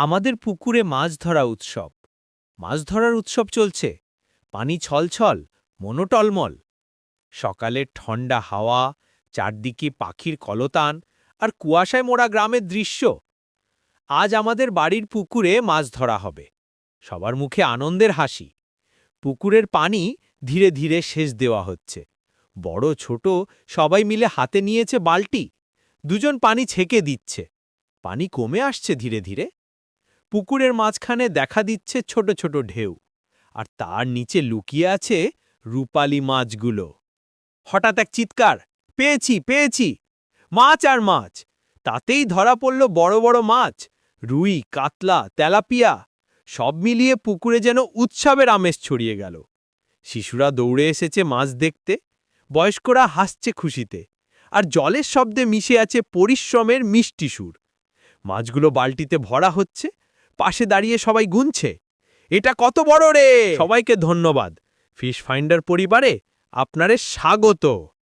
আমাদের পুকুরে মাছ ধরা উৎসব। মাছ ধরার উৎসব চলছে। পানি ছলছল মনোটলমল সকালে ঠান্ডা হাওয়া, চারদিকে পাখির কলতান আর কুয়াশায় মোড়া গ্রামের দৃশ্য। আজ আমাদের বাড়ির পুকুরে মাছ ধরা হবে। সবার মুখে আনন্দের হাসি। পুকুরের পানি ধীরে ধীরে শেষ দেওয়া হচ্ছে। বড়, ছোট, সবাই মিলে হাতে নিয়েছে বালতি। দুজন পানি ছেঁকে দিচ্ছে। পানি কমে আসছে ধীরে ধীরে। পুকুরের মাঝখানে দেখা দিচ্ছে ছোট ছোট ঢেউ। আর তার নিচে লুকিয়ে আছে রূপালি মাছগুলো। হঠাৎ এক চিৎকার, পেয়েছি পেয়েছি! মাছ আর মাছ! তাতেই ধরা পড়ল বড় বড় মাছ, রুই, কাতলা, তেলাপিয়া, সব মিলিয়ে পুকুরে যেন উৎসবের আমেজ ছড়িয়ে গেল। শিশুরা দৌড়ে এসেছে মাছ দেখতে, বয়স্করা হাসছে খুশিতে, আর জলের শব্দে মিশে আছে পরিশ্রমের মিষ্টি সুর। মাছগুলো বালতিতে ভরা হচ্ছে পাশে দাঁড়িয়ে সবাই গুনছে। এটা কত বড় রে! সবাইকে ধন্যবাদ। ফিশ ফাইন্ডার পরিবারে আপনারে স্বাগত।